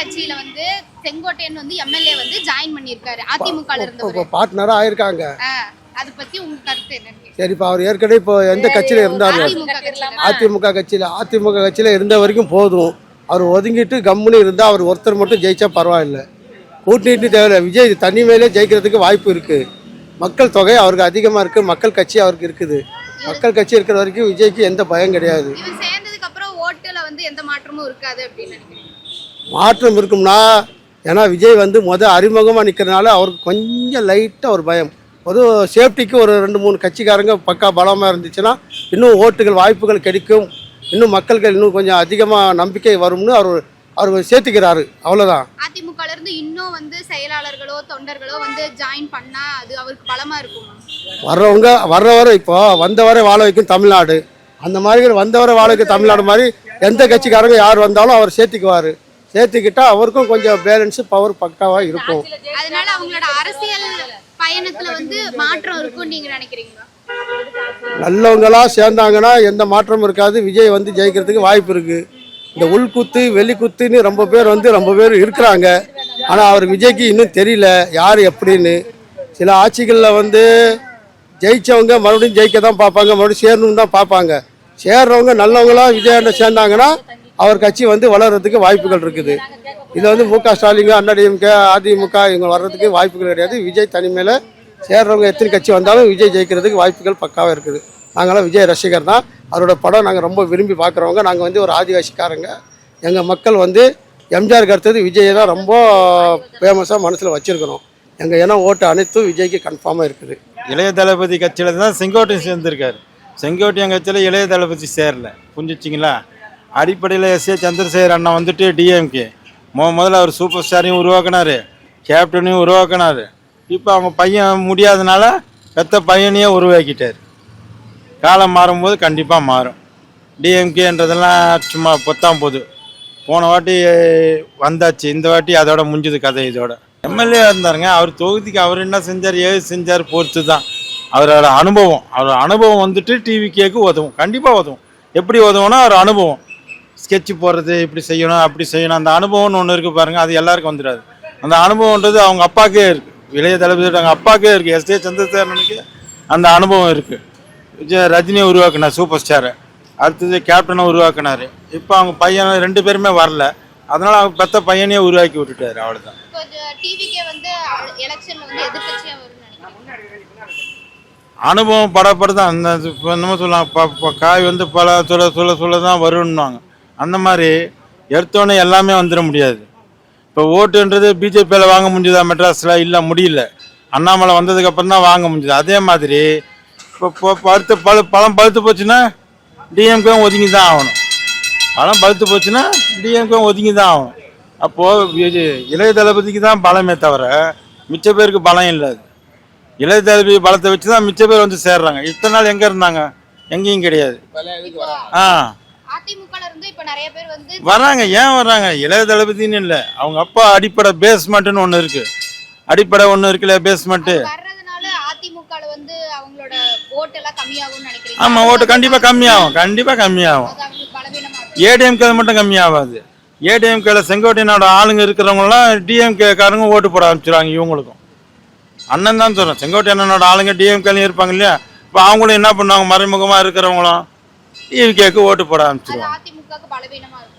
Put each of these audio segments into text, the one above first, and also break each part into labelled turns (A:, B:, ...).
A: கட்சியில வந்து செங்கோட்டையன் வந்து எம்எல்ஏ வந்து ஜாயின் பண்ணியிருக்காரு. அதிமுக இருந்தவர்.
B: பார்ட்னராக ஆயிருக்காங்க.
A: அது பத்தி உங்க கருத்து என்னன்னு
B: சரி இப்போ அவர் ஏற்கனவே இப்போ எந்த கட்சியில் இருந்தார்
A: அதிமுக கட்சியில.
B: அதிமுக கட்சியில் இருந்த வரைக்கும் போதும். அவர் ஒதுங்கிட்டு கம்முன்னு இருந்தால் அவர் ஒருத்தர் மட்டும் ஜெயிச்சா பரவாயில்ல. கூட்டிட்டு தேவையில்ல. விஜய் தனிமையிலே ஜெயிக்கிறதுக்கு வாய்ப்பு இருக்குது மக்கள் தொகை அவருக்கு அதிகமாக இருக்குது மக்கள் கட்சி அவருக்கு இருக்குது. மக்கள் கட்சி இருக்கிற வரைக்கும் விஜய்க்கு எந்த பயம் கிடையாது.
A: சேர்ந்ததுக்கு அப்புறம் ஓட்டுல வந்து எந்த மாற்றமும் இருக்காது அப்படின்னு நினைக்கிறேன்
B: மாற்றம் இருக்கும்னா ஏன்னா விஜய் வந்து முத அறிமுகமாக நிற்கிறனால அவருக்கு கொஞ்சம் லைட்டாக ஒரு பயம். ஒரு சேஃப்டிக்கு ஒரு ரெண்டு மூணு கட்சிக்காரங்க பக்கா பலமாக இருந்துச்சுன்னா இன்னும் ஓட்டுகள் வாய்ப்புகள் கிடைக்கும். இன்னும் மக்கள்கள் இன்னும் கொஞ்சம் அதிகமாக நம்பிக்கை வரும்னு அவர் அவர் சேர்த்துக்கிறாரு. அவ்வளோதான்
A: அதிமுக இருந்து இன்னும் வந்து செயலாளர்களோ தொண்டர்களோ வந்து ஜாயின் பண்ணா அது அவருக்கு பலமா இருக்குமா?
B: வர்றவங்க வர்றவரை இப்போ வந்தவரை வாழ வைக்கும் தமிழ்நாடு. அந்த மாதிரி வந்தவரை வாழ வைக்கும் தமிழ்நாடு மாதிரி எந்த கட்சிக்காரங்க யார் வந்தாலும் அவர் சேர்த்துக்குவார். சேர்த்துக்கிட்டா அவருக்கும் கொஞ்சம் பேலன்ஸு பவர் பக்காவாக இருக்கும்.
A: அதனால அவங்களோட அரசியல் பயணத்துல வந்து மாற்றம் இருக்கும்னு நீங்க நினைக்கிறீங்களா?
B: நல்லவங்களா சேர்ந்தாங்கன்னா எந்த மாற்றமும் இருக்காது. விஜய் வந்து ஜெயிக்கிறதுக்கு வாய்ப்பு இருக்கு. இந்த உள்குத்து வெளிக்குத்துன்னு ரொம்ப பேர் வந்து ரொம்ப பேர் இருக்கிறாங்க. ஆனால் அவர் விஜய்க்கு இன்னும் தெரியல யார் எப்படின்னு. சில ஆட்சிகளில் வந்து ஜெயிச்சவங்க மறுபடியும் ஜெயிக்க தான் பார்ப்பாங்க மறுபடியும் சேரணும்னு தான் பார்ப்பாங்க. சேர்றவங்க நல்லவங்களா விஜயாண்ட சேர்ந்தாங்கன்னா அவர் கட்சி வந்து வளர்றதுக்கு வாய்ப்புகள் இருக்குது. இதில் வந்து மு க ஸ்டாலின் அண்ணாடிஎம்கே அதிமுக இவங்க வர்றதுக்கு வாய்ப்புகள் கிடையாது. விஜய் தனிமையில் சேர்றவங்க எத்தனை கட்சி வந்தாலும் விஜய் ஜெயிக்கிறதுக்கு வாய்ப்புகள் பக்காவாக இருக்குது. நாங்களாம் விஜய் ரசிகர் தான். அவரோட படம் நாங்கள் ரொம்ப விரும்பி பார்க்குறவங்க நாங்கள் வந்து ஒரு ஆதிவாசிக்காரங்க. எங்கள் மக்கள் வந்து எம்ஜிஆருக்கு அடுத்தது விஜயை தான் ரொம்ப ஃபேமஸாக மனசில் வச்சுருக்கிறோம் எங்கள் இனம் ஓட்டு அனைத்தும் விஜய்க்கு கன்ஃபார்மாக இருக்குது.
C: இளைய தளபதி கட்சியில் தான் செங்கோட்டையன் சேர்ந்துருக்காரு. செங்கோட்டையன் கட்சியில் இளைய தளபதி சேரல. புரிஞ்சிச்சிங்களா? அடிப்படையில் எஸ் ஏ சந்திரசேகர் அண்ணன் வந்துட்டு டிஎம்கே மொ முதல்ல அவர் சூப்பர் ஸ்டாரையும் உருவாக்குனாரு. கேப்டனையும் உருவாக்குனாரு. இப்போ அவங்க பையன் முடியாதனால பெத்த பையனையே உருவாக்கிட்டார். காலம் மாறும்போது கண்டிப்பாக மாறும். டிஎம்கேன்றதெல்லாம் சும்மா பொத்தாம் போது. போன வாட்டி வந்தாச்சு. இந்த வாட்டி அதோட முடிஞ்சது கதை இதோட. எம்எல்ஏ இருந்தாருங்க. அவர் தொகுதிக்கு அவர் என்ன செஞ்சார் ஏது செஞ்சார் பொறுத்து தான். அவரோட அனுபவம். அவர் அனுபவம் வந்துட்டு டிவி கேக்கு உதவும். கண்டிப்பாக உதவும். எப்படி உதவும்னா அவர் அனுபவம். ஸ்கெட்ச் போடுறது இப்படி செய்யணும் அப்படி செய்யணும். அந்த அனுபவம்னு ஒன்று இருக்குது பாருங்கள் அது எல்லாருக்கும் வந்துடாது. அந்த அனுபவம்ன்றது அவங்க அப்பாக்கே இருக்குது இளைய தளபதி அவங்க அப்பாக்கே இருக்குது எஸ். ஏ சந்திரசேகரனுக்கு அந்த அனுபவம் இருக்குது விஜய் ரஜினியை உருவாக்குனார் சூப்பர் ஸ்டாரை அடுத்தது கேப்டனை உருவாக்குனார். இப்போ அவங்க பையன் ரெண்டு பேருமே வரல. அதனால அவங்க பெத்த பையனையே உருவாக்கி விட்டுட்டாரு அவ்வளோதான் அனுபவம் படப்பட தான் அந்த என்னமோ சொல்லலாம் காய் வந்து பல சொல்ல சொல்ல சொல்ல தான் வரும்னுவாங்க. அந்த மாதிரி எடுத்தோடனே எல்லாமே வந்துட முடியாது. இப்போ ஓட்டுன்றது பிஜேபியில் வாங்க முடிஞ்சதா மெட்ராஸில்? இல்லை முடியல. அண்ணாமலை வந்ததுக்கப்புறம் தான் வாங்க முடிஞ்சது. அதே மாதிரி இப்போ பழுத்து பழு பழம் பழுத்து போச்சுன்னா டிஎம்கே ஒதுங்கி தான் ஆகணும். பழம் பழுத்து போச்சுன்னா டிஎம்கே ஒதுங்கி தான் ஆகணும். அப்போது இளைய தளபதிக்கு தான் பலமே தவிர மிச்ச பேருக்கு பலம் இல்லை இளைய தளபதி பலத்தை வச்சு தான் மிச்ச பேர் வந்து சேர்றாங்க. இத்தனை நாள் எங்கே இருந்தாங்க? எங்கேயும் கிடையாது. ஆ. வர்றாங்க ஏன் வர்றாங்க? இளைய தளபதின்னு இல்லை. அவங்க அப்பா அடிப்படை பேஸ்மெண்ட்டுன்னு ஒன்று இருக்குது அடிப்படை ஒன்று இருக்குல்ல பேஸ்மெண்ட்டு
A: அவங்களோட ஓட்டு
C: கண்டிப்பாக கம்மியாகும். கண்டிப்பாக கம்மியாகும். ஏடிஎம்கே மட்டும் கம்மியாகாது. ஏடிஎம்கேல செங்கோட்டையனோட ஆளுங்க இருக்கிறவங்களாம் டிஎம்கே காரங்க ஓட்டு போட ஆரம்பிச்சிடுவாங்க இவங்களுக்கும். அண்ணன் தான் சொல்கிறேன் செங்கோட்டை அண்ணனோட ஆளுங்க டிஎம்கேலையும் இருப்பாங்க இல்லையா? இப்போ அவங்களும் என்ன பண்ணுவாங்க? மறைமுகமாக இருக்கிறவங்களும். டிஎம்கேக்கு ஓட்டு போட ஆரம்பிச்சிருவாங்க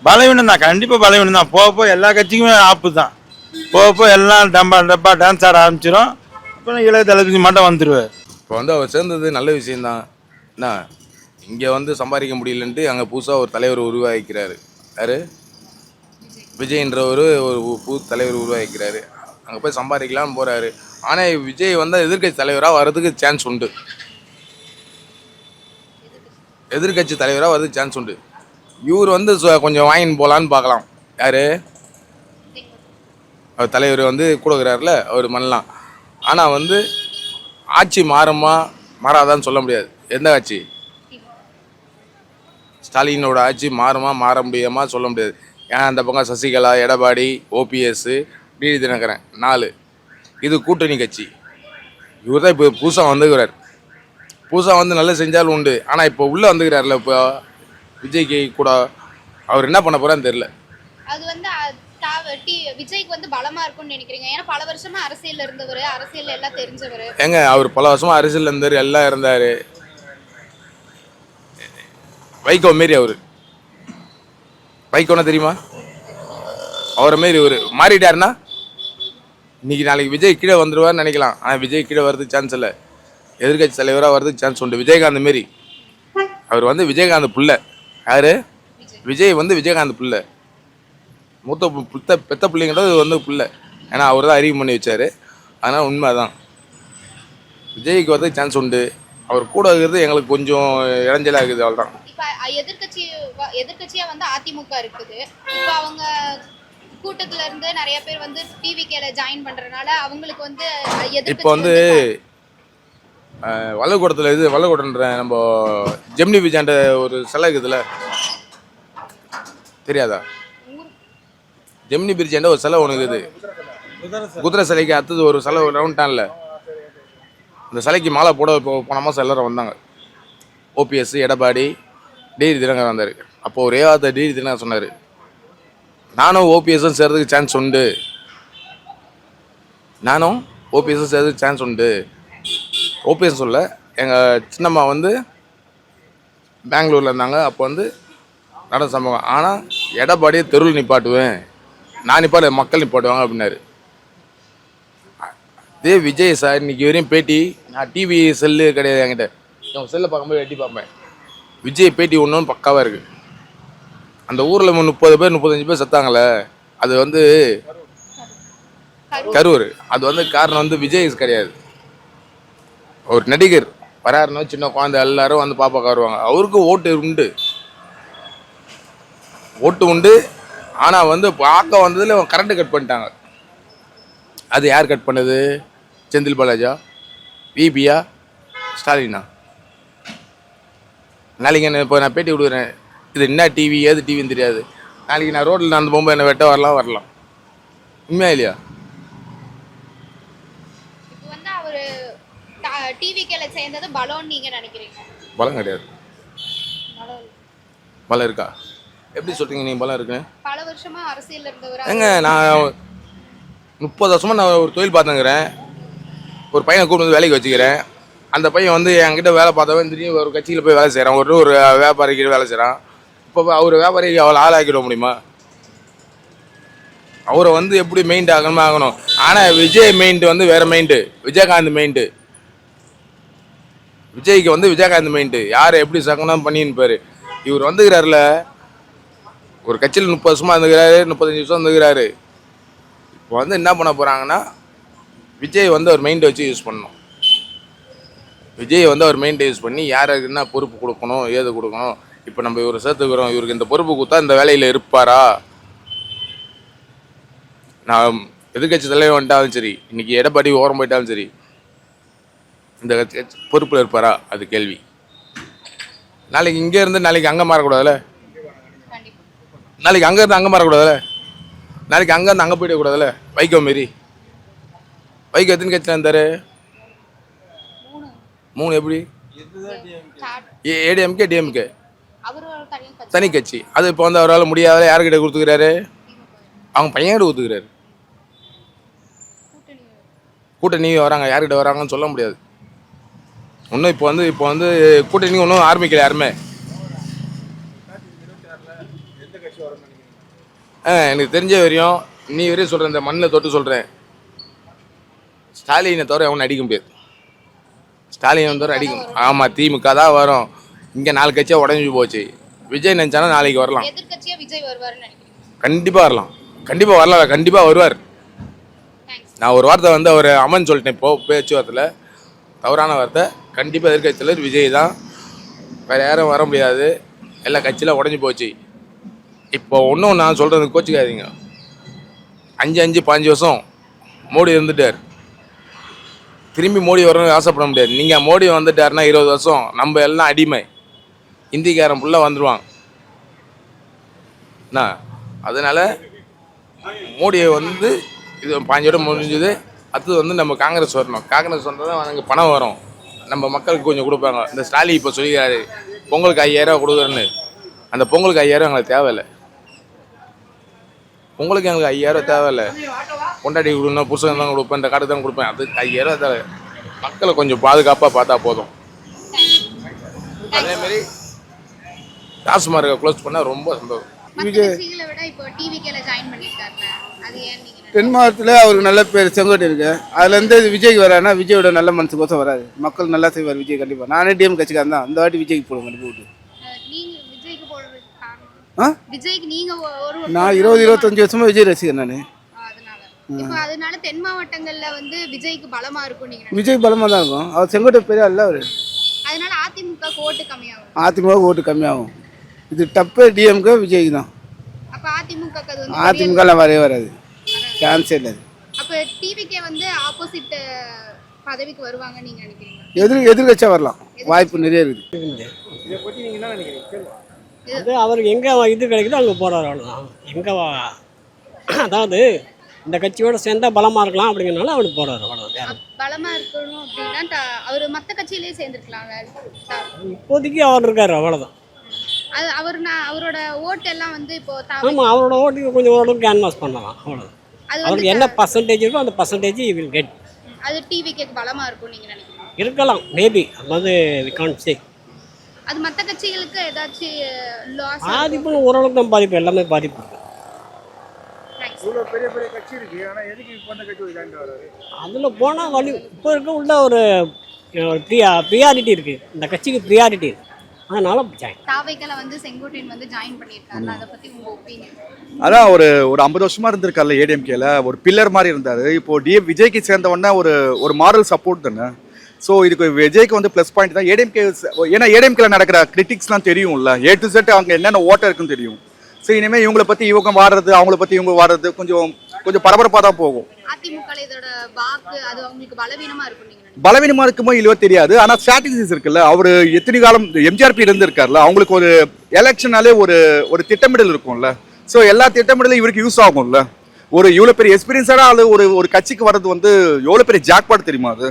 A: பலவீனமா
C: தான் கண்டிப்பாக பலவீனம் தான் போக போக எல்லா கட்சிக்குமே ஆப்பு தான் போக போக எல்லாம் டம்பா டப்பா டான்ஸ் ஆட ஆரம்பிச்சிடும் அப்புறம் இளைய தளபதி மட்டும் வந்துடுவார்
D: இப்போ வந்து அவர் சேர்ந்தது நல்ல விஷயம்தான். என்ன? இங்கே வந்து சம்பாதிக்க முடியலன்ட்டு அங்கே புதுசாக ஒரு தலைவர் உருவாக்கிக்கிறாரு. யார்? விஜய்ன்றவர் ஒரு புது தலைவர் உருவாக்கிக்கிறாரு. அங்கே போய் சம்பாதிக்கலாம்னு போகிறாரு ஆனால் விஜய் வந்து எதிர்க்கட்சி தலைவராக வர்றதுக்கு சான்ஸ் உண்டு. எதிர்க்கட்சி தலைவராக வர்றதுக்கு சான்ஸ் உண்டு. இவர் வந்து கொஞ்சம் வாங்கின்னு போகலான்னு பார்க்கலாம். யார்? அவர் தலைவர் வந்து கொடுக்குறாருல அவர் பண்ணலாம் ஆனால் வந்து ஆட்சி மாறுமா மாறாதான்னு சொல்ல முடியாது. எந்த ஆட்சி? ஸ்டாலினோட ஆட்சி மாறுமா மாற முடியுமா சொல்ல முடியாது. ஏன்னா அந்த பக்கம் சசிகலா எடப்பாடி ஓபிஎஸ் டிடி தினகரன் நாலு. இது கூட்டணி கட்சி. இவர் தான் இப்போ புதுசாக வந்துக்கிறார் புதுசாக வந்து நல்லா செஞ்சாலும் உண்டு. ஆனால் இப்போ உள்ளே வந்துக்கிறார்ல இப்போ விஜய்க்கு கூட அவர் என்ன பண்ண போறான்னு தெரில
A: அது வந்து விஜய்க்கு வந்து பலமா இருக்கும்னு நினைக்கிறீங்க? ஏன்னா பல வருஷமா அரசியல்ல இருந்தவர் அரசியல்ல எல்லாம் தெரிஞ்சவர்.
D: ஏங்க அவர் பல வருஷமா அரசியல் இருந்தார் எல்லாம் இருந்தார். வைகோ மாரி அவர். வைகோனா தெரியுமா? அவரை மாரி இவர். மாறிட்டாருன்னா இன்னைக்கு நாளைக்கு விஜய் கீழே வந்துருவார்னு நினைக்கலாம். ஆனால் விஜய் கீழே வரதுக்கு சான்ஸ் இல்லை. எதிர்கட்சி தலைவராக வரதுக்கு சான்ஸ் உண்டு. விஜயகாந்த் மாரி. அவர் வந்து விஜயகாந்த் புள்ள. யாரு? விஜய் வந்து விஜயகாந்த் புள்ள. மூத்த புத்த பெத்த பிள்ளைங்கிறது வந்து புள்ள. ஏன்னா அவர் தான் அறிவு பண்ணி வச்சாரு. அதனால் உண்மை தான் விஜய்க்கு வந்து சான்ஸ் உண்டு. அவர் கூட இருக்கிறது எங்களுக்கு கொஞ்சம் இடைஞ்சலாக இருக்குது அவ்வளோதான்
A: இப்ப அ- எதிர்க்கட்சி வ- எதிர்க்கட்சியா வந்து அதிமுக இருக்குது. இப்ப அவங்க கூட்டத்துல இருந்து நிறைய பேர் வந்து டிவிகேல ஜாயின் பண்றதுனால அவங்களுக்கு வந்து
D: இப்போ வந்து வள்ளக்கூடத்தில் இது வல்லக்கூடன்ற நம்ம ஜெமினி விஜாண்ட ஒரு சிலை இருக்குதுல்ல? தெரியாதா? ஜெமினி பிரிட்ஜாண்ட ஒரு சிலை ஒன்று இருக்குது. குதிரை சிலைக்கு அடுத்தது ஒரு சிலை ரவுண்ட் டான்ல அந்த சிலைக்கு மாலை போட இப்போ போன மாதம் எல்லோரும் வந்தாங்க. ஓபிஎஸ் எடப்பாடி டிடி தினகர் வந்தார். அப்போ ஒரே வார்த்தை டிடி தினகர் சொன்னார். நானும் ஓபிஎஸும் சேர்றதுக்கு சான்ஸ் உண்டு. நானும் ஓபிஎஸும் சேர்றதுக்கு சான்ஸ் உண்டு. ஓபிஎஸ் சொல்ல எங்கள் சின்னம்மா வந்து பெங்களூரில் இருந்தாங்க. அப்போ வந்து நடந்த சம்பவம். ஆனால் எடப்பாடியை தெருவில் நிப்பாட்டுவேன். நான் நிப்பாடு மக்கள் நிப்பாட்டுவாங்க அப்படின்னாரு. இதே விஜய் சார் இன்னைக்கு வரையும் பேட்டி நான் டிவி செல்லு கிடையாது என்கிட்ட. என் செல்லை பார்க்கும்போது எட்டி பார்ப்பேன். விஜய் பேட்டி ஒன்றும் பக்காவாக இருக்கு. அந்த ஊரில் முப்பது பேர் முப்பத்தஞ்சு பேர் செத்தாங்களே அது வந்து கரூர். அது வந்து காரணம் வந்து விஜய் கிடையாது. ஒரு நடிகர் வராருன்னா சின்ன குழந்தை எல்லாரும் வந்து பாப்பாக்க வருவாங்க அவருக்கு ஓட்டு உண்டு. ஓட்டு உண்டு. ஆனால் வந்து பார்க்க வந்ததில் கரண்ட் கட் பண்ணிட்டாங்க. அது யார் கட் பண்ணது? செந்தில் பாலாஜா விபியா ஸ்டாலினா? நாளைக்கு என்ன இப்போ நான் பேட்டி கொடுக்குறேன். இது என்ன டிவி ஏது டிவின்னு தெரியாது. நாளைக்கு நான் ரோட்டில் அந்த போகும்போது என்ன வெட்ட வரலாம் வரலாம். உண்மையா இல்லையா
A: இப்போ வந்து அவரு டிவிகேல சேர்ந்தது பலோன்னு நீங்க நினைக்கிறீங்க?
D: பலம் கிடையாது.
A: பலம்.
D: இருக்கா? எப்படி சொல்கிறீங்க நீங்கள் பலம் இருக்குன்னு
A: பல வருஷமா அரசியல்ல இருந்தவர்?
D: ஏங்க நான் முப்பது வருஷமாக நான் ஒரு தொழில் பார்த்துங்கிறேன். ஒரு பையனை கூப்பிட்டு வந்து வேலைக்கு வச்சுக்கிறேன். அந்த பையன் வந்து என்கிட்ட வேலை பார்த்தவன் திடீர்னு ஒரு கட்சியில் போய் வேலை செய்கிறான் ஒரு ஒரு வியாபாரிக்கு வேலை செய்கிறான் இப்போ அவர் வியாபாரிக்கு அவளை ஆளாக்கிட முடியுமா? அவரை வந்து எப்படி மெயின்ட் ஆகணுமா ஆகணும். ஆனால் விஜய் மெயின்ட் வந்து வேற மெயின்ட்டு விஜயகாந்த் மெயின்ட்டு விஜய்க்கு வந்து விஜயகாந்த் மைண்டு யார் எப்படி சகனம் பண்ணின்னு இவர் வந்துக்கிறாருல. ஒரு கட்சியில் முப்பது வருஷமாக இருந்துக்கிறாரு முப்பத்தஞ்சு வருஷம் இருந்துக்கிறாரு. இப்போ வந்து என்ன பண்ண போகிறாங்கன்னா விஜய் வந்து அவர் மைண்டை வச்சு யூஸ் பண்ணணும். விஜய் வந்து அவர் மைண்டை யூஸ் பண்ணி யாருக்கு என்ன பொறுப்பு கொடுக்கணும் ஏது கொடுக்கணும். இப்போ நம்ம இவரை சேர்த்துக்கிறோம். இவருக்கு இந்த பொறுப்பு கொடுத்தா இந்த வேலையில் இருப்பாரா? நான் எதிர்கட்சி தலைவர் வந்துட்டாலும் சரி இன்றைக்கி எடப்பாடி ஓரம் போயிட்டாலும் சரி இந்த கட்சி பொறுப்பில் இருப்பாரா? அது கேள்வி. நாளைக்கு இங்கே இருந்து நாளைக்கு அங்கே மாறக்கூடாதுல்ல நாளைக்கு அங்கே இருந்து அங்கே மாறக்கூடாதுல்ல நாளைக்கு அங்கே இருந்து அங்கே போயிடக்கூடாதுல்ல வைகோ மாரி. வைகோ எத்தனை கட்சியில் இருந்தார்?
A: மூணு
D: எப்படி? ADMK DMK.
A: தனி கட்சி.
D: அது இப்போ வந்து அவரால் முடியாத யார்கிட்ட கொடுத்துக்கிறாரு? அவங்க பையன்கிட்ட கொடுத்துக்கிறாரு.
A: கூட்டணி
D: வராங்க. யார்கிட்ட வராங்கன்னு சொல்ல முடியாது. இன்னும் இப்போ வந்து இப்போ வந்து கூட்டணி ஒன்றும் ஆரம்பிக்கல யாருமே. ஆ எனக்கு தெரிஞ்ச வரையும் நீ வரையும் சொல்கிறேன் இந்த மண்ணில் தொட்டு சொல்கிறேன் ஸ்டாலினை தவிர அவனை அடிக்க முடியாது. ஸ்டாலினை தவிர அடிக்கும் ஆமாம் திமுக தான் வரும். இங்கே நாலு கட்சியாக உடஞ்சி போச்சு. விஜய் நினச்சானா நாளைக்கு வரலாம். கண்டிப்பாக வரலாம். கண்டிப்பாக வரலாம். கண்டிப்பாக வருவார். நான் ஒரு வார்த்தை வந்து அவர் அமன் சொல்லிட்டேன் இப்போ பேச்சுவார்த்தையில். தவறான வார்த்தை. கண்டிப்பாக எதிர்க்கட்சி விஜய் தான். வேறு யாரும் வர முடியாது. எல்லா கட்சியில் உடஞ்சி போச்சு. இப்போ ஒன்றும் நான் சொல்கிறது கோச்சிக்காதீங்க. அஞ்சு அஞ்சு பாஞ்சு வருஷம் மோடி இருந்துட்டார். திரும்பி மோடி வரணும்னு ஆசைப்பட முடியாது. நீங்கள் மோடி வந்துட்டாருன்னா இருபது வருஷம் நம்ம எல்லாம் அடிமை. இந்திக்காரன் ஃபுல்லாக வந்துடுவான் என்ன? அதனால் மோடியை வந்து இது பாஞ்சு வருடம் முடிஞ்சது. அடுத்தது வந்து நம்ம காங்கிரஸ் வரணும். காங்கிரஸ் வந்தால் தான் எனக்கு பணம் வரும். நம்ம மக்களுக்கு கொஞ்சம் கொடுப்பாங்க. இந்த ஸ்டாலின் இப்போ சொல்லிக்கிறாரு பொங்கலுக்கு ஐயாயிரம் கொடுக்குறேன்னு. அந்த பொங்கலுக்கு ஐயாயிரம் எங்களுக்கு தேவையில்லை. பொங்கலுக்கு எங்களுக்கு ஐயாயிரம் தேவையில்ல. கொண்டாடி கொடுக்கணும் புருஷன் தான் கொடுப்பேன் இந்த கடை தான் கொடுப்பேன். அது ஐயாயிரம் தேவை மக்களை கொஞ்சம் பாதுகாப்பாக பார்த்தா போதும். அதேமாரி டாஸ்மார்க்கை க்ளோஸ் பண்ணால் ரொம்ப சந்தோஷம்.
A: நினைக்கிறீங்க?
E: தென் மாவட்டத்தில் அவருக்கு நல்ல பேர் செங்கோட்டை இருக்கு. அதுலேருந்து விஜய்க்கு வரானா விஜயோட நல்ல மனசுக்கோசம் வராது. மக்கள் நல்லா செய்வார் விஜய் கண்டிப்பாக நானே டிஎம் கட்சிக்காரன் தான். இந்த வாட்டி விஜய்க்கு போடுவோம் கண்டிப்பாக ஓட்டு. நான் இருபது இருபத்தஞ்சு வருஷமா விஜய் ரசிகர் நான்.
A: அதனால. தென் மாவட்டங்கள்ல வந்து விஜய்க்கு பலமா இருக்கும்.
E: விஜய் பலமாக தான் இருக்கும். அவர் செங்கோட்டை பெரிய அல்ல அவர்.
A: அதனால அதிமுக ஓட்டு கம்மியாகும்.
E: அதிமுக ஓட்டு கம்மியாகும். இது டப்பு டிஎம்கே விஜய்க்கு தான். அதிமுகலாம் வரவே வராது. சான்ஸே இல்லை அது.
A: அப்ப டிவிக்கே வந்து ஆப்போசிட் பதவிக்கு வருவாங்க நீங்க நினைக்கிறீங்க
E: எதிர் எதிர்கட்சியாக வரலாம். வாய்ப்பு நிறைய இருக்குது.
F: அது அவருக்கு எங்கே இது கிடைக்குதோ அங்கே போகிறார் அவ்வளோதான் எங்கே அதாவது இந்த கட்சியோட சேர்ந்தா பலமாக இருக்கலாம் அப்படிங்கிறனால அவருக்கு போகிறார் அவ்வளோதான் வேற
A: அப்- பலமா இருக்கணும் அப்படின்னா அவரு மத்த கட்சியிலேயே சேர்ந்துருக்கலாம்ல. த-
F: இப்போதைக்கு அவர் இருக்கார் அவ்வளோதான்
A: அது அவர் நான் அவரோட ஓட்டு எல்லாம் வந்து இப்போ
F: ஆமாம் அவரோட ஓட்டுக்கு கொஞ்சம் ஓரளவுக்கு கேன்வாஸ் பண்ணலாம் அவ்வளோதான்
A: அது
F: அவருக்கு என்ன பர்சன்டேஜ் இருக்கோ அந்த பர்சன்டேஜ் வில் கெட்
A: அது டிவிக்கு பலமா இருக்கும் நீங்க நினைக்கிறீங்க?
F: இருக்கலாம் மேபி அது வந்து வி கான்ட் சே
A: அது மத்த கட்சிகளுக்கு ஏதாச்சும் லாஸ்
F: பாதிப்புன்னு ஓரளவுக்கு தான் பாதிப்பு எல்லாமே பாதிப்பு. இருக்கு அதில் போனால் வழி இப்போ இருக்க உள்ள ஒரு ஒரு ப்ரியா ப்ரியாரிட்டி இருக்குது இந்த கட்சிக்கு ப்ரியாரிட்டி இருக்குது அதனால ஜாயின்
A: தாவைக்கல வந்து செங்கோட்டையன் வந்து ஜாயின் பண்ணியிருக்காரு அதை பத்தி உங்க ஒப்பீனியன்
G: அதான் ஒரு ஒரு ஐம்பது வருஷமா இருந்திருக்கார்ல ஏடிஎம்கேல ஒரு பில்லர் மாதிரி இருந்தாரு. இப்போ டிஎம் விஜய்க்கு சேர்ந்த உடனே ஒரு ஒரு மாரல் சப்போர்ட் தானே? ஸோ இதுக்கு விஜய்க்கு வந்து ப்ளஸ் பாயிண்ட் தான். ஏடிஎம்கே ஏன்னா ஏடிஎம்கேல நடக்கிற கிரிட்டிக்ஸ்லாம் தெரியும்ல. ஏ டு செட் அவங்க என்னென்ன ஓட்டம் இருக்குன்னு தெரியும். ஸோ இனிமேல் இவங்கள பற்றி இவங்க வாடுறது அவங்கள பற்றி இவங்க வாடுறது கொஞ்சம் கொஞ்சம் பரபரப்பாக தான் போகும்.
A: அது பலவீனமா இருக்கும்
G: இல்லையோ தெரியாது. ஆனா ஸ்ட்ராட்டஜிஸ் இருக்குல்ல அவர் எத்தனை காலம் எம்ஜிஆர்பி இருந்திருக்காருல்ல அவங்களுக்கு ஒரு எலெக்ஷனாலே ஒரு ஒரு திட்டமிடல் இருக்கும்ல. ஸோ எல்லா திட்டமிடலும் இவருக்கு யூஸ் ஆகும்ல. ஒரு இவ்வளோ பெரிய எக்ஸ்பீரியன்ஸான ஆளு ஒரு ஒரு கட்சிக்கு வர்றது வந்து எவ்வளோ பெரிய ஜாக்பாட் தெரியுமா அது?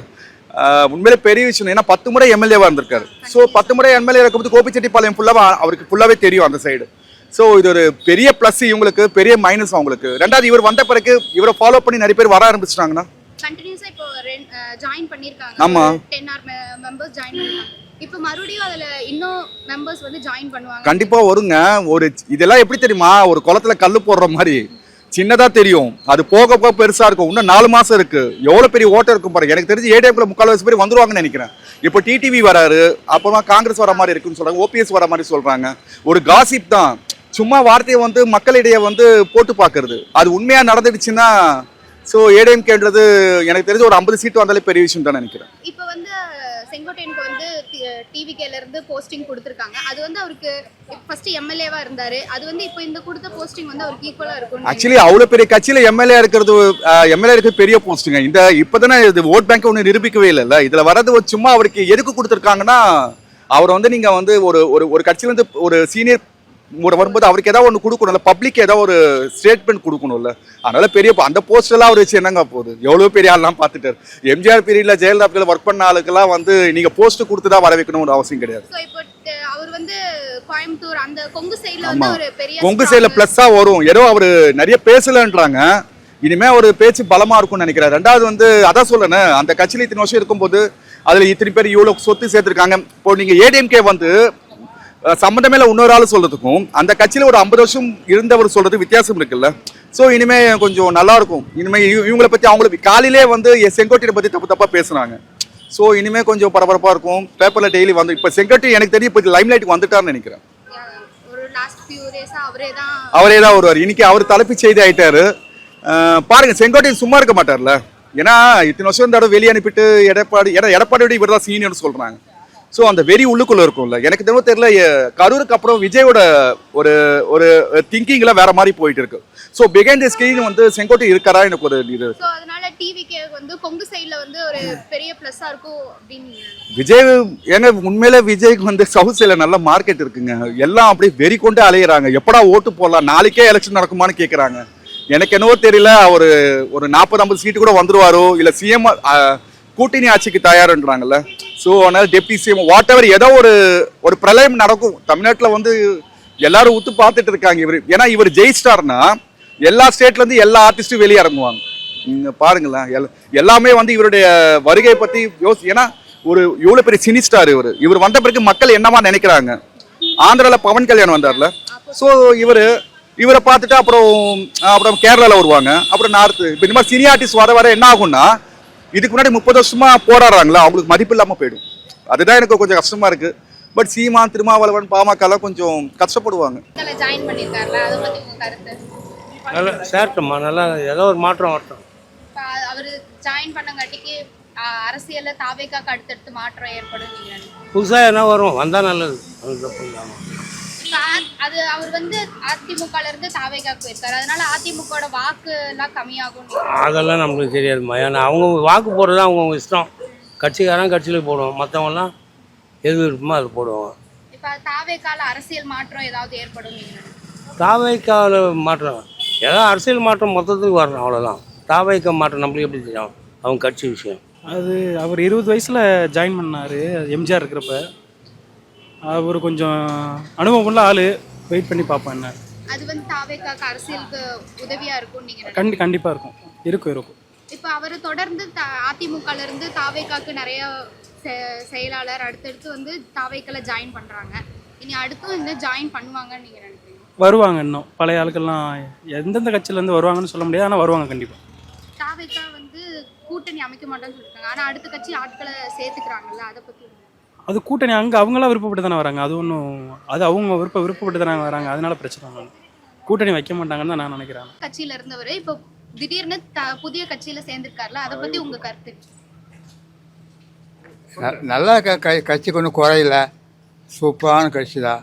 G: உண்மையிலே பெரிய விஷயம். ஏன்னா பத்து முறை எம்எல்ஏவா இருந்திருக்காரு. ஸோ பத்து முறை எம்எல்ஏ இருக்கும்போது கோபிச்செட்டிப்பாளையம் ஃபுல்லாக அவருக்கு ஃபுல்லாகவே தெரியும் அந்த சைடு ஸோ இது ஒரு பெரிய ப்ளஸ் இவங்களுக்கு பெரிய மைனஸ் அவங்களுக்கு. ரெண்டாவது இவர் வந்த பிறகு இவரை ஃபாலோ பண்ணி நிறைய பேர் வர ஆரம்பிச்சிட்டாங்கன்னா?
A: கண்டினியூஸா இப்போ ஜாயின் பண்ணிருக்காங்க
G: ஆமா.
A: டென் ஆர் மெம்பர்ஸ் ஜாயின் பண்ணிருக்காங்க இப்போ மறுபடியும் அதுல இன்னும் மெம்பர்ஸ் வந்து ஜாயின் பண்ணுவாங்க.
G: கண்டிப்பா வருங்க. ஒரு இதெல்லாம் எப்படி தெரியுமா? ஒரு குளத்துல கல்லு போடுற மாதிரி. சின்னதா தெரியும். அது போக போக பெருசா இருக்கும். இன்னும் நாலு மாசம் இருக்கு. எவ்வளவு பெரிய ஓட்டம் இருக்கும் பாருங்க. எனக்கு தெரிஞ்சு ஏடிஎம்ல முக்கால்வாசி பேர் வந்துருவாங்கன்னு நினைக்கிறேன். இப்போ டிடிவி வராரு. அப்புறமா காங்கிரஸ் வர மாதிரி இருக்குன்னு சொல்றாங்க. ஓபிஎஸ் வர மாதிரி சொல்றாங்க. ஒரு காசிப் தான். சும்மா வார்த்தையை வந்து மக்களிடையே வந்து போட்டு பார்க்கறது. அது உண்மையா நடந்துடுச்சுன்னா ஸோ ஏடிஎம்கேன்றது எனக்கு தெரிஞ்சு ஒரு ஐம்பது சீட்டு வந்தாலே பெரிய விஷயம் தான் நினைக்கிறேன்.
A: இப்போ வந்து செங்கோட்டையனுக்கு வந்து டிவிகேல இருந்து போஸ்டிங் கொடுத்துருக்காங்க. அது வந்து அவருக்கு ஃபர்ஸ்ட் எம்எல்ஏவா இருந்தாரு. அது வந்து இப்போ இந்த கொடுத்த போஸ்டிங் வந்து அவருக்கு ஈக்குவலா இருக்கும்
G: ஆக்சுவலி அவ்வளோ பெரிய கட்சியில எம்எல்ஏ இருக்கிறது எம்எல்ஏ இருக்கிறது பெரிய போஸ்ட்டுங்க இந்த இப்போதானே இது ஓட் பேங்க் ஒன்று நிரூபிக்கவே இல்லைல்ல? இதுல வர்றது ஒரு சும்மா அவருக்கு எதுக்கு கொடுத்துருக்காங்கன்னா அவர் வந்து நீங்க வந்து ஒரு ஒரு ஒரு கட்சியில இருந்து ஒரு சீனியர் வரும்போது அவருக்கு ஏதாவது ஒன்று கொடுக்கணும்ல பப்ளிக் ஏதாவது ஒரு ஸ்டேட்மெண்ட் கொடுக்கணும்ல. அதனால பெரிய அந்த போஸ்ட் எல்லாம் அவர் வச்சு என்னங்க போகுது? எவ்வளவு பெரிய ஆள்லாம் பார்த்துட்டாரு. எம்ஜிஆர் பீரியட்ல ஜெயலலிதா ஒர்க் பண்ண ஆளுக்கெல்லாம் வந்து நீங்க போஸ்ட் கொடுத்து தான் வர வைக்கணும்னு அவசியம் கிடையாது.
A: அவர் வந்து கோயம்புத்தூர் அந்த கொங்கு சைடுல வந்து ஒரு பெரிய
G: கொங்கு சைடுல பிளஸ்ஸா வரும். ஏதோ அவரு நிறைய பேசலன்றாங்க. இனிமே ஒரு பேச்சு பலமா இருக்கும்னு நினைக்கிறேன் ரெண்டாவது வந்து அதான் சொல்லணே அந்த கட்சியில இத்தனை வருஷம் இருக்கும்போது அதுல இத்தனை பேர் இவ்வளவு சொத்து சேர்த்திருக்காங்க. இப்போ நீங்க ஏடிஎம்கே வந்து அஹ், சம்பந்தமே இல்லை இன்னொரு ஆள் சொல்றதுக்கும். அந்த கட்சியில ஒரு ஐம்பது வருஷம் இருந்தவர் சொல்றது வித்தியாசம் இருக்குல்ல. சோ இனிமே கொஞ்சம் நல்லா இருக்கும். இனிமே இவ- இவங்கள பத்தி அவங்களுக்கு காலையிலே வந்து செங்கோட்டையை பத்தி தப்பு தப்பா பேசுனாங்க. சோ இனிமே கொஞ்சம் பரபரப்பா இருக்கும். பேப்பர்ல டெய்லி வந்து இப்ப செங்கோட்டை எனக்கு தெரியும் இப்போ லைம் லைட்டுக்கு வந்துட்டாருன்னு நினைக்கிறேன்.
A: அவரே தான்
G: வருவார். இன்னைக்கு அவர் தலைப்புச் செய்தி ஆயிட்டாரு. பாருங்க செங்கோட்டையன் சும்மா இருக்க மாட்டார்ல. ஏன்னா இத்தனை வருஷம் இந்த வெளியே அனுப்பிட்டு எடப்பாடி எடப்பாடியோட இவர் தான் சீனியர்னு சொல்றாங்க. ஸோ அந்த வெறி உள்ளுக்குள்ள இருக்கும்ல. எனக்கு தெரியல எ- கரூருக்கு அப்புறம் விஜயோட ஒரு ஒரு திங்கிங்ல வேற மாதிரி போயிட்டு இருக்கு ஸோ பிகைண்ட் தி ஸ்கிரீன் வந்து செங்கோட்டை இருக்காரா எனக்கு ஒரு இது.
A: டிவிக்கு வந்து கொங்கு சைடுல வந்து ஒரு பெரிய ப்ளஸ்ஸா இருக்கும் அப்படின்னு நீங்க நினைக்கிறீங்க.
G: விஜய் ஏங்க உண்மையிலே விஜய்க்கு வந்து சவுத் சைடில் நல்ல மார்க்கெட் இருக்குங்க. எல்லாம் அப்படியே வெறி கொண்டு அலையிறாங்க. எப்படா ஓட்டு போடலாம்? நாளைக்கே எலெக்ஷன் நடக்குமான்னு கேட்குறாங்க எனக்கு என்னவோ தெரியல அவர் ஒரு நாற்பது ஐம்பது சீட்டு கூட வந்துருவாரோ? இல்லை சிஎம் கூட்டணி ஆட்சிக்கு தயாருன்றாங்கல்ல. ஸோ அதனால் டெப்டி சிஎம் வாட் எவர் ஏதோ ஒரு ஒரு பிரளயம் நடக்கும். தமிழ்நாட்டில் வந்து எல்லாரும் ஊத்து பார்த்துட்டு இருக்காங்க இவர். ஏன்னா இவர் ஜெயிச்சிட்டார்னா எல்லா ஸ்டேட்லேருந்து எல்லா ஆர்டிஸ்ட்டும் வெளியே இறங்குவாங்க. பாருங்களேன். எல்- எல்லாமே வந்து இவருடைய வருகை பற்றி யோசி ஏன்னா ஒரு இவ்வளோ பெரிய சினிஸ்டார் இவர். இவர் வந்த பிறகு மக்கள் என்னவா நினைக்கிறாங்க? ஆந்திராவில் பவன் கல்யாண் வந்தார்ல. ஸோ இவர் இவரை பார்த்துட்டு அப்புறம் அப்புறம் கேரளாவில் வருவாங்க. அப்புறம் நார்த்து இப்போ இந்த மாதிரி சினி ஆர்டிஸ்ட் வர வர என்ன ஆகும்னா இதுக்கு முன்னாடி முப்பது வருஷமா போராடுறாங்களா? அவங்களுக்கு மதிப்பு இல்லாம போயிடும். அதுதான் எனக்கு கொஞ்சம் கஷ்டமா இருக்கு. பட் சீமான் திருமாவளவன் பாமகலாம் கொஞ்சம் கஷ்டப்படுவாங்க.
A: ஜாயின் பண்ணியிருக்காருல அதை பத்தி உங்க கருத்து?
H: நல்லா சேரட்டும்மா நல்லா ஏதோ ஒரு மாற்றம் வரட்டும்.
A: அவர் ஜாயின் பண்ணங்காட்டிக்கு அரசியல்ல தாவேக்காக்கு அடுத்தடுத்து மாற்றம் ஏற்படும் நீங்க நினைக்கிறீங்க?
H: புதுசாக என்ன வரும்? வந்தால் நல்லது. அது தப்பு இல்லாமல்
A: அது அவர் வந்து அதிமுகல இருந்து தாவேக்காக்கு போயிருக்காரு. அதனால அதிமுகவோட வாக்கு எல்லாம் கம்மியாகும்
H: அதெல்லாம் நம்மளுக்கு தெரியாதும்மா ஏன்னா அவங்க வாக்கு போடுறது அவங்கவுங்க இஷ்டம். கட்சிக்காரன் கட்சியில் போடுவோம் மற்றவங்கலாம் எது விருப்பமோ அது போடுவாங்க.
A: இப்ப தாவேக்கால அரசியல் மாற்றம் ஏதாவது ஏற்படும்
H: தாவைக்காவில் மாற்றம். ஏதோ அரசியல் மாற்றம் மொத்தத்துக்கு வரணும். அவ்வளோதான் தாவைக்கா மாற்றம் நம்மளுக்கு எப்படி தெரியும்? அவங்க கட்சி விஷயம்.
I: அது அவர் இருபது வயசில் ஜாயின் பண்ணார். எம்ஜிஆர் இருக்கிறப்ப. அவர் கொஞ்சம் அனுபவம் உள்ள ஆள். வெயிட் பண்ணி பார்ப்போம் என்ன.
A: அது வந்து தாவேக்காக்கு அரசியலுக்கு உதவியா இருக்கும் நீங்க
I: கண்டி கண்டிப்பாக இருக்கும். இருக்கும் இருக்கும்.
A: இப்ப அவர் தொடர்ந்து அதிமுகல இருந்து தாவேக்காக்கு நிறைய செயலாளர் அடுத்தடுத்து வந்து தாவேக்கால ஜாயின் பண்றாங்க. இனி அடுத்தும் இந்த ஜாயின் பண்ணுவாங்கன்னு நீங்க நினைக்கிறீங்க?
I: வருவாங்க இன்னும். பழைய ஆட்கள்லாம் எந்தெந்த கட்சியிலேருந்து வருவாங்கன்னு சொல்ல முடியாது. ஆனால் வருவாங்க கண்டிப்பாக
A: தாவேக்கா வந்து கூட்டணி அமைக்க மாட்டேன்னு சொல்லிருக்காங்க. ஆனா அடுத்த கட்சி ஆட்களை சேர்த்துக்கிறாங்கல்ல அதை பத்தி என்ன?
I: அது கூட்டணி அங்கே அவங்களாம் விருப்பப்பட்டு தானே வராங்க. அது ஒன்றும் அது அவங்க விருப்ப விருப்பப்பட்டு தானே வராங்க. அதனால பிரச்சனை இல்லை. கூட்டணி வைக்க மாட்டாங்கன்னு தான் நான் நினைக்கிறேன்.
A: கட்சியில இருந்தவர் இப்போ திடீர்னு புதிய கட்சியில சேர்ந்திருக்காருல அதை பத்தி உங்க கருத்து?
J: நல்லா க க- கட்சிக்கு ஒன்றும் குறையில. சூப்பரான கட்சி தான்.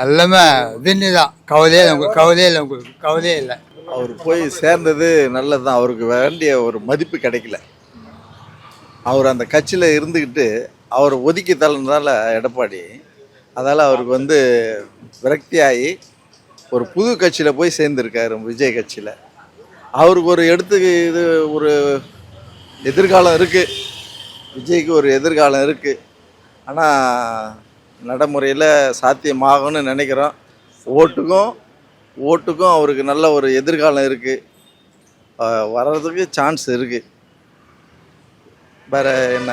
J: எல்லாமே தின்னி தான். கவலையே இல்லை உங்களுக்கு கவலையே இல்லை உங்களுக்கு கவலையே இல்லை.
K: அவர் போய் சேர்ந்தது நல்லது தான் அவருக்கு வேண்டிய ஒரு மதிப்பு கிடைக்கல. அவர் அந்த கட்சியில் இருந்துக்கிட்டு அவர் ஒதுக்கி தள்ளனால எடப்பாடி அதால் அவருக்கு வந்து விரக்தியாகி ஒரு புது கட்சியில் போய் சேர்ந்துருக்காரு விஜய் கட்சியில். அவருக்கு ஒரு எடுத்து இது ஒரு எதிர்காலம் இருக்குது விஜய்க்கு ஒரு எதிர்காலம் இருக்குது ஆனால் நடைமுறையில் சாத்தியமாகும்னு நினைக்கிறோம். ஓட்டுக்கும் ஓட்டுக்கும் அவருக்கு நல்ல ஒரு எதிர்காலம் இருக்குது வர்றதுக்கு சான்ஸ் இருக்குது வேற என்ன?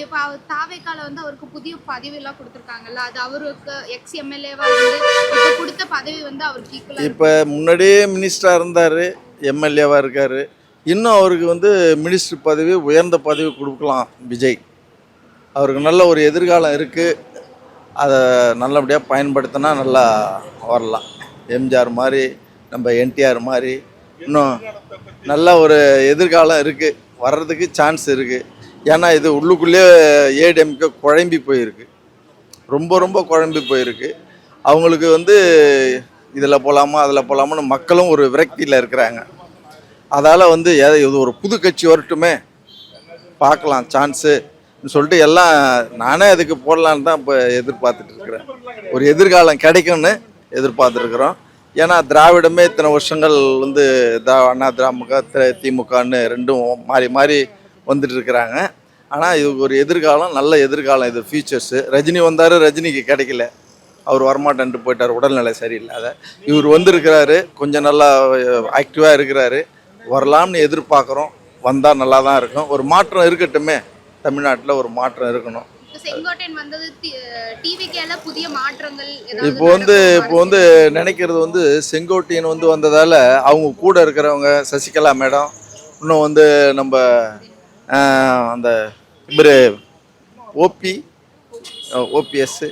A: இப்ப அவர் தாவேக்கால வந்து அவருக்கு புதிய பதவி எல்லாம் கொடுத்துருக்காங்கல்ல அது அவருக்கு எக்ஸ் எம்எல்ஏவா இருந்து இப்ப கொடுத்த பதவி வந்து அவருக்கு ஈக்குவலா
K: இப்போ முன்னாடியே மினிஸ்டராக இருந்தார் எம்எல்ஏவாக இருக்கார். இன்னும் அவருக்கு வந்து மினிஸ்டர் பதவி உயர்ந்த பதவி கொடுக்கலாம் விஜய். அவருக்கு நல்ல ஒரு எதிர்காலம் இருக்குது அதை நல்லபடியாக பயன்படுத்தினா நல்லா வரலாம். எம்ஜிஆர் மாதிரி நம்ம என்டிஆர் மாதிரி. இன்னும் நல்ல ஒரு எதிர்காலம் இருக்குது வர்றதுக்கு சான்ஸ் இருக்குது ஏன்னா இது உள்ளுக்குள்ளேயே ஏடிஎம்கே குழம்பி போயிருக்கு. ரொம்ப ரொம்ப குழம்பி போயிருக்கு. அவங்களுக்கு வந்து இதில் போகலாமா அதில் போகலாமான்னு மக்களும் ஒரு விரக்தியில் இருக்கிறாங்க. அதால் வந்து எதை இது ஒரு புது கட்சி வரட்டுமே பார்க்கலாம் சான்ஸு. சொல்லிட்டு எல்லாம் நானே அதுக்கு போடலான்னு தான் இப்போ எதிர்பார்த்துட்டு இருக்கிறேன். ஒரு எதிர்காலம் கிடைக்கும்னு எதிர்பார்த்துருக்குறோம். ஏன்னா திராவிடமே இத்தனை வருஷங்கள் வந்து திரா அண்ணா திராமுக திமுகன்னு ரெண்டும் மாறி மாறி வந்துட்டு இருக்கிறாங்க ஆனால் இதுக்கு ஒரு எதிர்காலம் நல்ல எதிர்காலம் இது ஃபியூச்சர்ஸு ரஜினி வந்தார் ரஜினிக்கு கிடைக்கல. அவர் வரமாட்டேன்ட்டு போயிட்டார் உடல்நிலை சரியில்லாத. இவர் வந்திருக்கிறாரு கொஞ்சம் நல்லா ஆக்டிவாக இருக்கிறாரு. வரலாம்னு எதிர்பார்க்குறோம். வந்தால் நல்லா தான் இருக்கும். ஒரு மாற்றம் இருக்கட்டுமே. தமிழ்நாட்டில் ஒரு மாற்றம் இருக்கணும்.
A: இப்ப செங்கோட்டையன் வந்தது டிவிக்கேல புதிய மாற்றங்கள் ஏதாவது
K: இப்போ வந்து இப்போ வந்து நினைக்கிறது வந்து செங்கோட்டையன் வந்து வந்ததால் அவங்க கூட இருக்கிறவங்க சசிகலா மேடம் இன்னும் வந்து நம்ம அந்த இவர் ஓபி ஓபிஎஸ்ஸு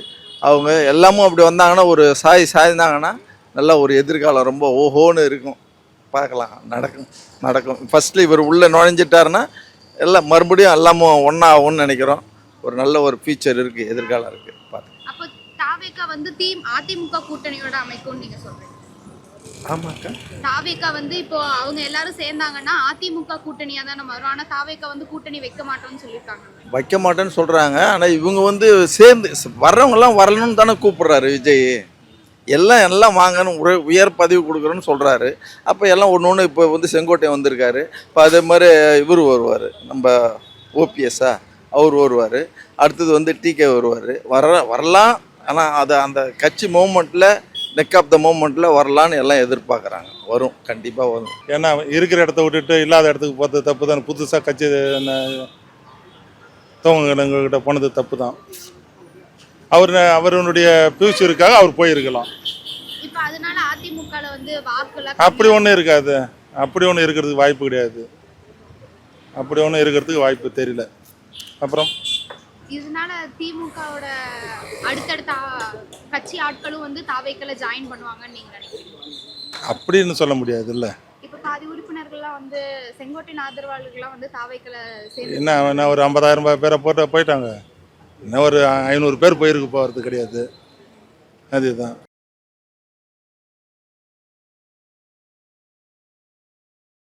K: அவங்க எல்லாமும் அப்படி வந்தாங்கன்னா ஒரு சாய் சாய்ந்தாங்கன்னா நல்ல ஒரு எதிர்காலம் ரொம்ப ஓஹோன்னு இருக்கும். பார்க்கலாம் நடக்கும் நடக்கும். ஃபஸ்ட்டு இவர் உள்ளே நுழைஞ்சிட்டாருன்னா எல்லாம் மறுபடியும் எல்லாமும் ஒன்றா ஆகும்னு நினைக்கிறோம். ஒரு நல்ல ஒரு ஃபியூச்சர் இருக்குது எதிர்காலம் இருக்குது பார்த்து.
A: அப்போ தாவேக்கா வந்து அதிமுக கூட்டணியோட அமைக்கும்னு நீங்கள் சொல்கிறீங்க
K: ஆமாக்கா.
A: தாவேக்கா வந்து இப்போ அவங்க எல்லாரும் சேர்ந்தாங்கன்னா அதிமுக கூட்டணியா தான் நம்ம வரும் ஆனா தாவேக்கா வந்து கூட்டணி வைக்க மாட்டோம்னு சொல்லியிருக்காங்க.
K: வைக்க மாட்டேன்னு சொல்கிறாங்க ஆனால் இவங்க வந்து சேர்ந்து வர்றவங்கெல்லாம் வரணும்னு தானே கூப்பிடுறாரு விஜய். எல்லாம் எல்லாம் வாங்கன்னு உர உயர் பதவி கொடுக்குறோன்னு சொல்கிறாரு அப்போ எல்லாம் ஒன்று ஒன்று இப்போ வந்து செங்கோட்டையன் வந்திருக்காரு. இப்போ அதே மாதிரி இவர் வருவார். நம்ம ஓபிஎஸ்ஸா அவர் வருவார். அடுத்தது வந்து டிகே வருவார். வர வரலாம். ஆனால் அது அந்த கட்சி மூமெண்ட்டில் நெக் ஆஃப் த மூமெண்ட்டில் வரலான்னு எல்லாம் எதிர்பார்க்குறாங்க. வரும் கண்டிப்பாக வரும்.
L: ஏன்னா இருக்கிற இடத்த விட்டுட்டு இல்லாத இடத்துக்கு போகிறது தப்பு தான் புதுசாக கட்சி தவங்கிட்ட போனது தப்பு தான் அவர் அவருடைய ஃபியூச்சருக்காக அவர் போயிருக்கலாம்.
A: இப்போ அதனால அதிமுகல வந்து வாக்குல
L: அப்படி ஒன்றும் இருக்காது. அப்படி ஒன்றும் இருக்கிறதுக்கு வாய்ப்பு கிடையாது. அப்படி ஒன்றும் இருக்கிறதுக்கு வாய்ப்பு தெரியல. அப்புறம்?
A: இதனால திமுகவோட அடுத்தடுத்த கட்சி ஆட்களும் வந்து தாவைக்கல ஜாயின் பண்ணுவாங்கன்னு நீங்க நினைக்கிறீங்க?
L: அப்படின்னு சொல்ல முடியாது இல்லை
A: இப்போ பாதி உறுப்பினர்கள்லாம் வந்து செங்கோட்டையின் ஆதரவாளர்கள்லாம் வந்து தாவைக்கல சேர்ந்து
L: என்ன என்ன ஒரு ஐம்பதாயிரம் பேரை போட்டு போயிட்டாங்க. இன்னும் ஒரு ஐநூறு பேர் போயிருக்கு போகிறது கிடையாது. அதுதான்.